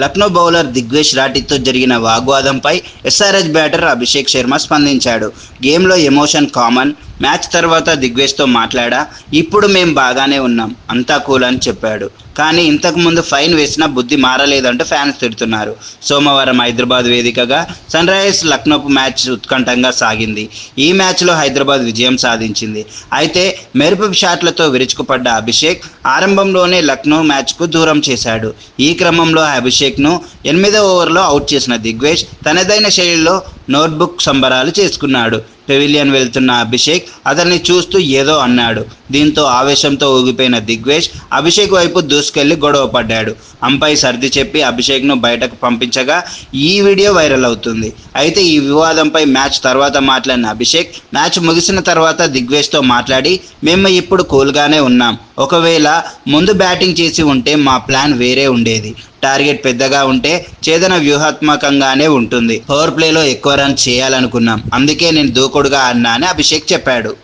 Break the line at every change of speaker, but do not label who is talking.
Lucknow bowler Digvesh రాఠీతో జరిగిన వాగ్వాదంపై ఎస్ఆర్ఎస్ బ్యాటర్ అభిషేక్ శర్మ స్పందించాడు. గేమ్లో ఎమోషన్ కామన్. మ్యాచ్ తర్వాత దిగ్వేష్తో మాట్లాడా ఇప్పుడు మేం బాగానే ఉన్నాం. అంతా కూల్ అని చెప్పాడు. కానీ ఇంతకు ముందు ఫైన్ వేసినా బుద్ధి మారలేదంటూ ఫ్యాన్స్ తిడుతున్నారు. సోమవారం హైదరాబాద్ వేదికగా సన్ రైజర్స్ లక్నోపు మ్యాచ్ ఉత్కంఠంగా సాగింది. ఈ మ్యాచ్లో హైదరాబాద్ విజయం సాధించింది. అయితే మెరుపు షాట్లతో విరుచుకుపడ్డ అభిషేక్ ఆరంభంలోనే లక్నో మ్యాచ్కు దూరం చేశాడు. ఈ క్రమంలో అభిషేక్ను ఎనిమిదో ఓవర్లో అవుట్ చేసిన దిగ్వేష్ తనదైన శైలిలో నోట్బుక్ సంబరాలు చేసుకున్నాడు. పెవిలియన్ వెళ్తున్న అభిషేక్ అతన్ని చూస్తూ ఏదో అన్నాడు. దీంతో ఆవేశంతో ఊగిపోయిన దిగ్వేష్ అభిషేక్ వైపు దూసుకెళ్ళి గొడవ పడ్డాడు. అంపై సర్ది చెప్పి అభిషేక్ను బయటకు పంపించగా ఈ వీడియో వైరల్ అవుతుంది. అయితే ఈ వివాదంపై మ్యాచ్ తర్వాత మాట్లాడిన అభిషేక్ మ్యాచ్ ముగిసిన తర్వాత దిగ్వేష్తో మాట్లాడి మేము ఇప్పుడు కూల్గానే ఉన్నాం. ఒకవేళ ముందు బ్యాటింగ్ చేసి ఉంటే మా ప్లాన్ వేరే ఉండేది. టార్గెట్ పెద్దగా ఉంటే చేదన వ్యూహాత్మకంగానే ఉంటుంది. పవర్ ప్లేలో ఎక్కువ రన్ చేయాలనుకున్నాం. అందుకే నేను దూకుడుగా అన్నా అని అభిషేక్ చెప్పాడు.